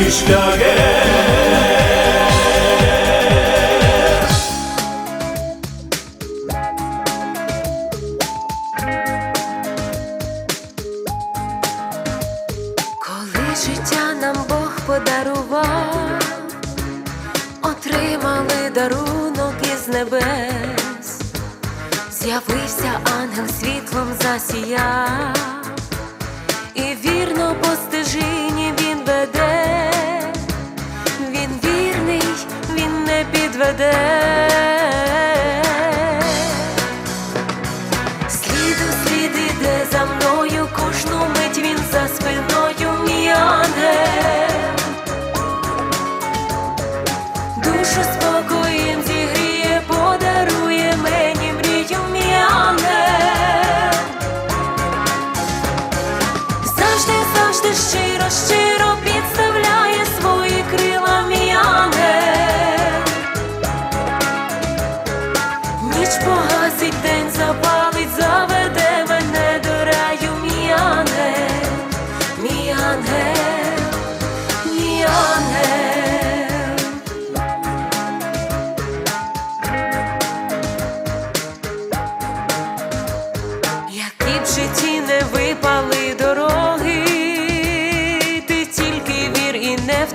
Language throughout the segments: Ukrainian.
Коли життя нам Бог подарував, отримали дарунок із небес, з'явився ангел світлом засіяв, today.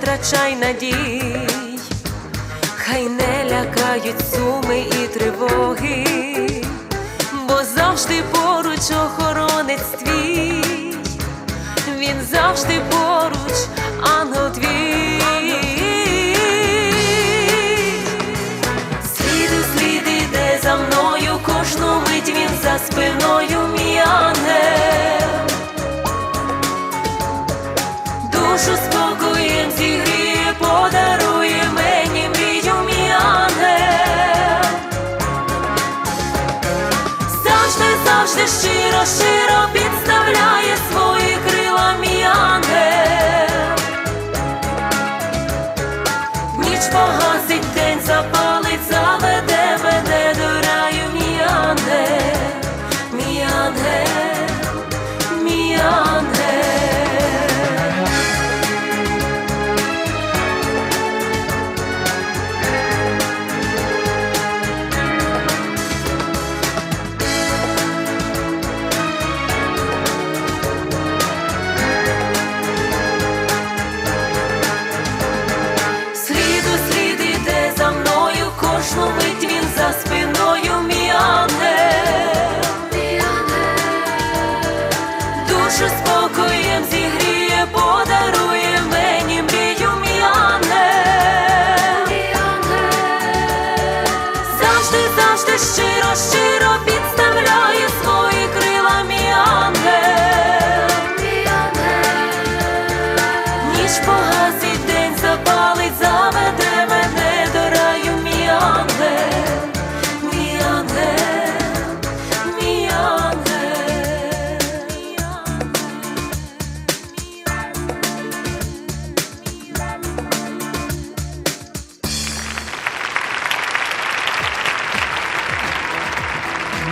Втрачай надій. Хай не лякають суми і тривоги, бо завжди поруч охоронець твій, він завжди поруч, ангел твій. Сліду слід іде за мною, кожну мить він за спиною мій ангел. Душу Завжди, щиро, щиро підставляє Душу спокоєм зігріє, подарує мені мрію мій ангел. Завжди, завжди щиро, щиро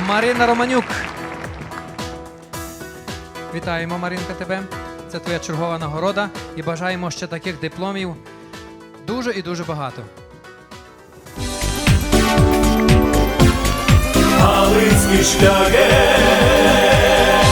Марина Романюк. Вітаємо, Маринка, тебе. Це твоя чергова нагорода і бажаємо ще таких дипломів дуже і дуже багато. Галицький шлягер.